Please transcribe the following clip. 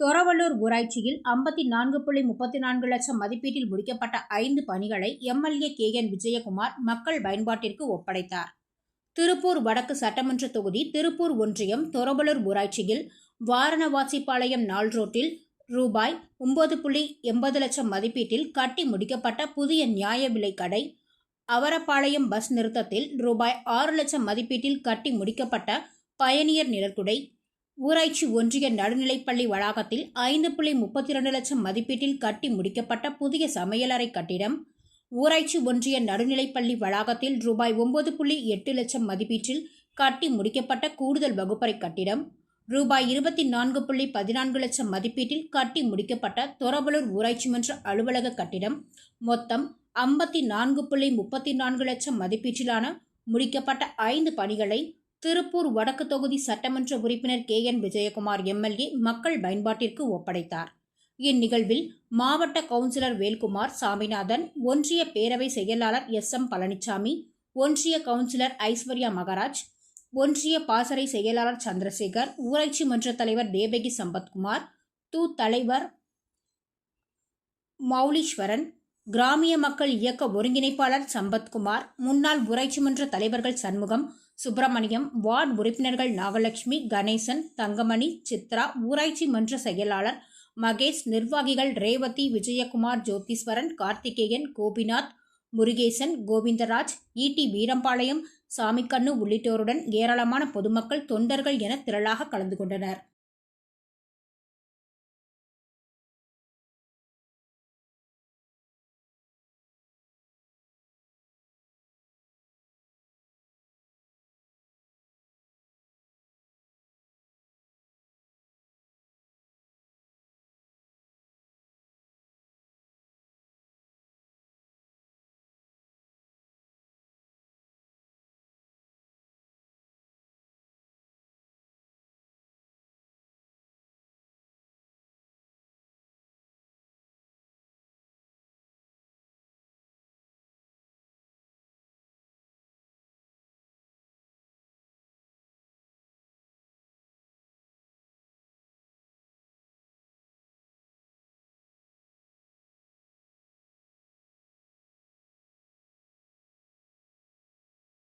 துறவலூர் ஊராட்சியில் ஐம்பத்தி நான்கு புள்ளி முப்பத்தி நான்கு லட்சம் மதிப்பீட்டில் முடிக்கப்பட்ட ஐந்து பணிகளை எம்எல்ஏ கே என் விஜயகுமார் மக்கள் பயன்பாட்டிற்கு ஒப்படைத்தார். திருப்பூர் வடக்கு சட்டமன்ற தொகுதி திருப்பூர் ஒன்றியம் துறவலூர் ஊராட்சியில் வாரணவாசிப்பாளையம் நாள் ரோட்டில் ரூபாய் ஒன்பது புள்ளி எண்பது லட்சம் மதிப்பீட்டில் கட்டி முடிக்கப்பட்ட புதிய நியாய விலை கடை அவரப்பாளையம் பஸ் நிறுத்தத்தில் ரூபாய் ஆறு லட்சம் மதிப்பீட்டில் கட்டி முடிக்கப்பட்ட பயணியர் நிழற்குடை ஊராட்சி ஒன்றிய நடுநிலைப்பள்ளி வளாகத்தில் ஐந்து புள்ளி முப்பத்தி இரண்டு லட்சம் மதிப்பீட்டில் கட்டி முடிக்கப்பட்ட புதிய சமையலறை கட்டிடம். ஊராட்சி ஒன்றிய நடுநிலைப்பள்ளி வளாகத்தில் ரூபாய் ஒன்பது புள்ளி எட்டு லட்சம் மதிப்பீட்டில் கட்டி முடிக்கப்பட்ட கூடுதல் வகுப்பறை கட்டிடம். ரூபாய் இருபத்தி நான்கு புள்ளி பதினான்கு லட்சம் மதிப்பீட்டில் கட்டி முடிக்கப்பட்ட தொரவலூர் ஊராட்சி மன்ற அலுவலக கட்டிடம். மொத்தம் ஐம்பத்தி நான்கு புள்ளி முப்பத்தி நான்கு லட்சம் மதிப்பீட்டிலான முடிக்கப்பட்ட ஐந்து பணிகளை திருப்பூர் வடக்கு தொகுதி சட்டமன்ற உறுப்பினர் கே என் விஜயகுமார் எம்எல்ஏ மக்கள் பயன்பாட்டிற்கு ஒப்படைத்தார். இந்நிகழ்வில் மாவட்ட கவுன்சிலர் வேல்குமார் சாமிநாதன் ஒன்றிய பேரவை செயலாளர் எஸ் எம் பழனிசாமி ஒன்றிய கவுன்சிலர் ஐஸ்வர்யா மகராஜ் ஒன்றிய பாசறை செயலாளர் சந்திரசேகர் ஊராட்சி மன்ற தலைவர் தேவகி சம்பத்குமார் தூ தலைவர் மௌலீஸ்வரன் கிராமிய மக்கள் இயக்க ஒருங்கிணைப்பாளர் சம்பத்குமார் முன்னாள் ஊராட்சி மன்ற தலைவர்கள் சண்முகம் சுப்பிரமணியம் வார்டு உறுப்பினர்கள் நாகலட்சுமி கணேசன் தங்கமணி சித்ரா ஊராட்சி மன்ற செயலாளர் மகேஷ் நிர்வாகிகள் ரேவதி விஜயகுமார் ஜோதீஸ்வரன் கார்த்திகேயன் கோபிநாத் முருகேசன் கோவிந்தராஜ் ஈட்டி வீரம்பாளையம் சாமிக்கண்ணு உள்ளிட்டோருடன் ஏராளமான பொதுமக்கள் தொண்டர்கள் என திரளாக கலந்து கொண்டனர்.